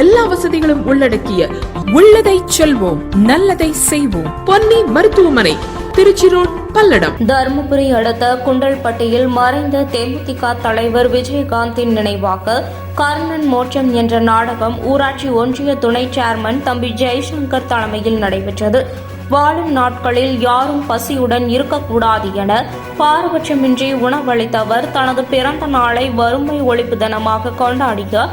எல்லா வசதிகளும் உள்ளடக்கிய உள்ளதை செல்வோம் நல்லதை செய்வோம். பொன்னி மருத்துவமனை திருச்சி ரோட் பல்லடம். தருமபுரி அடுத்த குண்டல்பட்டியில் மறைந்த தேமுதிக தலைவர் விஜயகாந்தின் நினைவாக கர்ணன் மோட்சம் என்ற நாடகம் ஊராட்சி ஒன்றிய துணை சேர்மன் தம்பி ஜெய்சங்கர் தலைமையில் நடைபெற்றது. வாழும் நாட்களில் யாரும் பசியுடன் இருக்கக்கூடாது என பாரபட்சமின்றி உணவளித்தவர் தனது பிறந்த நாளை வறுமை ஒழிப்பு தினமாக கொண்டாடிய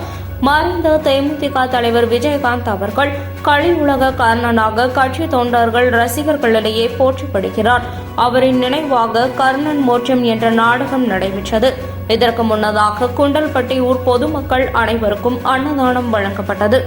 மறைந்த தேமுதிக தலைவர் விஜயகாந்த் அவர்கள் கலியுலக கர்ணனாக கட்சி தொண்டர்கள் ரசிகர்களிடையே போற்றப்படுகிறார். அவரின் நினைவாக கர்ணன் மோட்சம் என்ற நாடகம் நடைபெற்றது. இதற்கு முன்னதாக குண்டல்பட்டி ஊர் பொதுமக்கள் அனைவருக்கும் அன்னதானம் வழங்கப்பட்டது.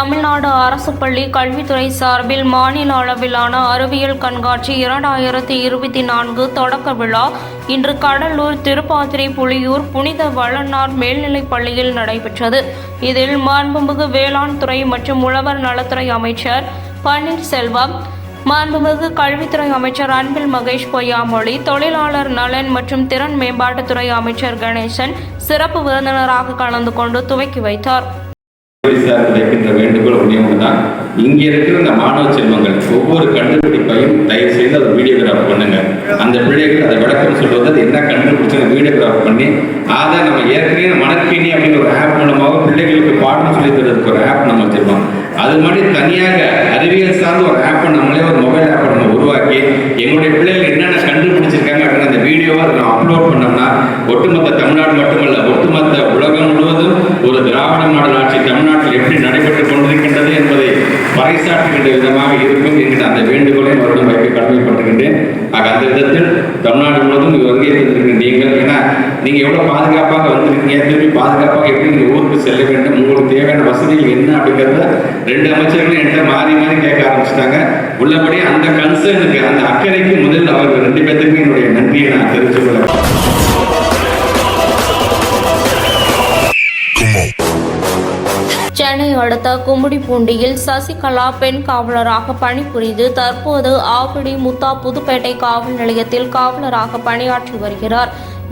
தமிழ்நாடு அரசு பள்ளி கல்வித்துறை சார்பில் மாநில அளவிலான அறிவியல் கண்காட்சி இரண்டாயிரத்தி இருபத்தி நான்கு தொடக்க விழா. இன்று கடலூர் திருப்பாத்திரை புலியூர் புனித வளனார் மேல்நிலைப் பள்ளியில் நடைபெற்றது. இதில் மாண்புமிகு வேளாண் துறை மற்றும் உழவர் நலத்துறை அமைச்சர் பன்னீர்செல்வம் மாண்புமிகு கல்வித்துறை அமைச்சர் அன்பில் மகேஷ் பொய்யாமொழி தொழிலாளர் நலன் மற்றும் திறன் மேம்பாட்டுத்துறை அமைச்சர் கணேசன் சிறப்பு விருந்தினராக கலந்து கொண்டு துவக்கி வைத்தார். போலீசாருக்கு வைக்கின்ற வேண்டுகோள் ஒன்றே தான் இங்கே இருக்கிற இந்த மாணவ செல்வங்கள் ஒவ்வொரு கண்டுபிடிப்பையும் தயவு செய்து அதை வீடியோகிராஃப் பண்ணுங்க. அந்த பிள்ளைகள் அதை விளக்கம் சொல்வது அது என்ன கண்டுபிடிச்சு வீடியோகிராஃப் பண்ணி அதை நம்ம ஏற்கனவே மணக்கிணி அப்படின்னு ஒரு ஆப் மூலமாக பிள்ளைகளுக்கு பாடம் சொல்லி தரதுக்கு ஒரு ஆப் நம்ம வச்சிருக்கோம். அது மாதிரி தனியாக அறிவியல் சார்ந்த ஒரு ஆப்பை நம்மளே ஒரு மொபைல் ஆப் பறைசாற்றுகின்ற விதமாக இருக்கும் என்கிற அந்த வேண்டுகோளை மறுபடியும் வைக்க கடமைப்பட்டுகின்றேன் ஆக அந்த விதத்தில் தமிழ்நாடு முழுவதும் இது வருகை தந்திருக்கிற நீங்கள். ஏன்னா நீங்க எவ்வளவு பாதுகாப்பாக வந்திருக்கீங்க திரும்பி பாதுகாப்பாக எப்படி நீங்க ஊருக்கு செல்ல வேண்டும் உங்களுக்கு தேவையான வசதிகள் என்ன அப்படிங்கிறத ரெண்டு அமைச்சர்களும் என்கிட்ட மாறி மாறி கேட்க ஆரம்பிச்சிட்டாங்க. உள்ளபடி அந்த கன்சர்னுக்கு அந்த அக்கறைக்கு முதல் அவர்கள் ரெண்டு பேர்த்துக்கும் என்னுடைய நன்றியை நான் தெரிவித்துக் கொள்ள சென்னை அடுத்த கும்மிடிப்பூண்டியில் சசிகலா பெண் காவலராக பணிபுரிந்து தற்போது ஆவடி முத்தா புதுப்பேட்டை காவல் நிலையத்தில் காவலராக பணியாற்றி வருகிறார்.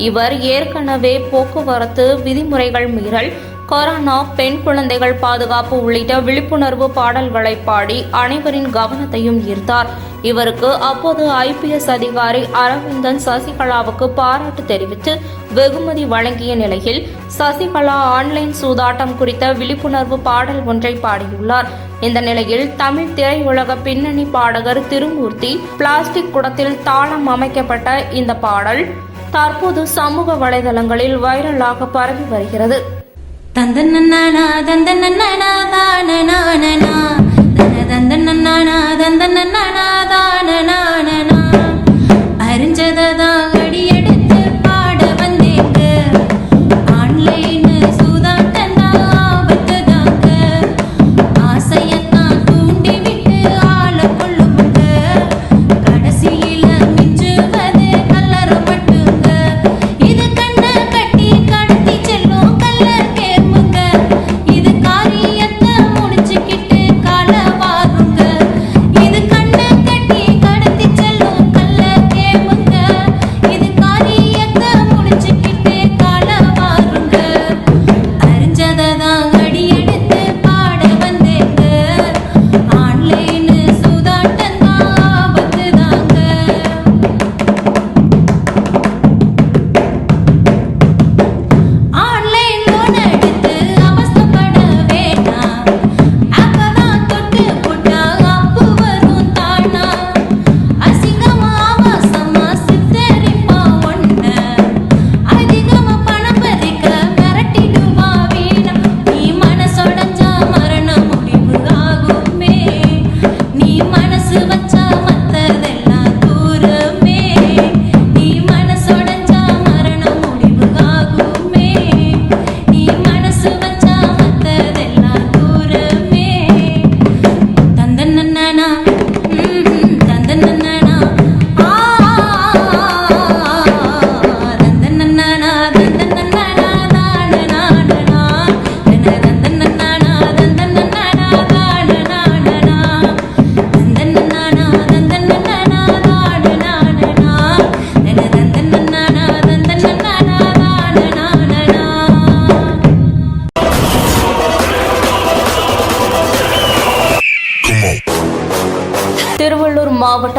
இவர் ஏற்கனவே போக்குவரத்து விதிமுறைகள் மீறல் கொரோனா பெண் குழந்தைகள் பாதுகாப்பு உள்ளிட்ட விழிப்புணர்வு பாடல்களை பாடி அனைவரின் கவனத்தையும் ஈர்த்தார். இவருக்கு அப்போது ஐபிஎஸ் அதிகாரி அரவிந்தன் சசிகலாவுக்கு பாராட்டு தெரிவித்து வெகுமதி வழங்கிய நிலையில் சசிகலா ஆன்லைன் சூதாட்டம் குறித்த விழிப்புணர்வு பாடல் ஒன்றை பாடியுள்ளார். இந்த நிலையில் தமிழ் திரையுலக பின்னணி பாடகர் திருமூர்த்தி பிளாஸ்டிக் குடத்தில் தாளம் அமைக்கப்பட்ட இந்த பாடல் தற்போது சமூக வலைதளங்களில் வைரலாக பரவி வருகிறது. தந்தனனானா தந்தனனானா தானனானனா தன தந்தனனானா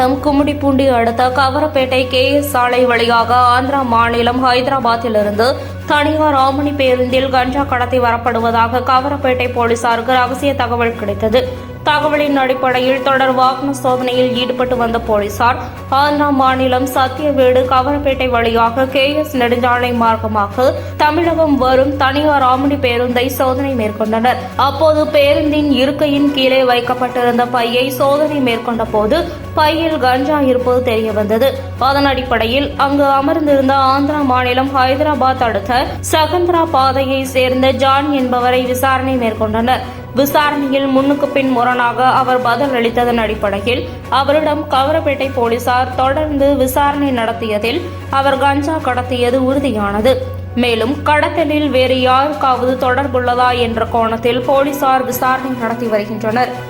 மாவட்டம் கும்மிடிப்பூண்டி அடுத்த கவரப்பேட்டை கே எஸ் சாலை வழியாக ஆந்திரா மாநிலம் ஹைதராபாத்திலிருந்து தனியார் ஆமணி பேருந்தில் கஞ்சா கடத்தி வரப்படுவதாக கவரப்பேட்டை போலீசாருக்கு ரகசிய தகவல் கிடைத்தது. தகவலின் அடிப்படையில் தொடர் வாகன சோதனையில் ஈடுபட்டு வந்த போலீசார் ஆந்திரா மாநிலம் சத்தியவேடு கவரப்பேட்டை வழியாக கே எஸ் நெடுஞ்சாலை மார்க்கமாக தமிழகம் வரும் தனியார் ஆமணி பேருந்தை சோதனை மேற்கொண்டனர். அப்போது பேருந்தின் இருக்கையின் கீழே வைக்கப்பட்டிருந்த பையை சோதனை மேற்கொண்ட போது பையில் கஞ்சா இருப்பது தெரிய வந்தது அதன் அடிப்படையில் அங்கு அமர்ந்திருந்த ஆந்திரா மாநிலம் ஹைதராபாத் அடுத்த சகந்திரா பாதையை சேர்ந்த ஜான் என்பவரை விசாரணை மேற்கொண்டனர். விசாரணையில் முன்னுக்கு பின் முரணாக அவர் பதில் அளித்ததன் அடிப்படையில் அவரிடம் கவரப்பேட்டை போலீசார் தொடர்ந்து விசாரணை நடத்தியதில் அவர் கஞ்சா கடத்தியது உறுதியானது. மேலும் கடத்தலில் வேறு யாருக்காவது தொடர்புள்ளதா என்ற கோணத்தில் போலீசார் விசாரணை நடத்தி வருகின்றனர்.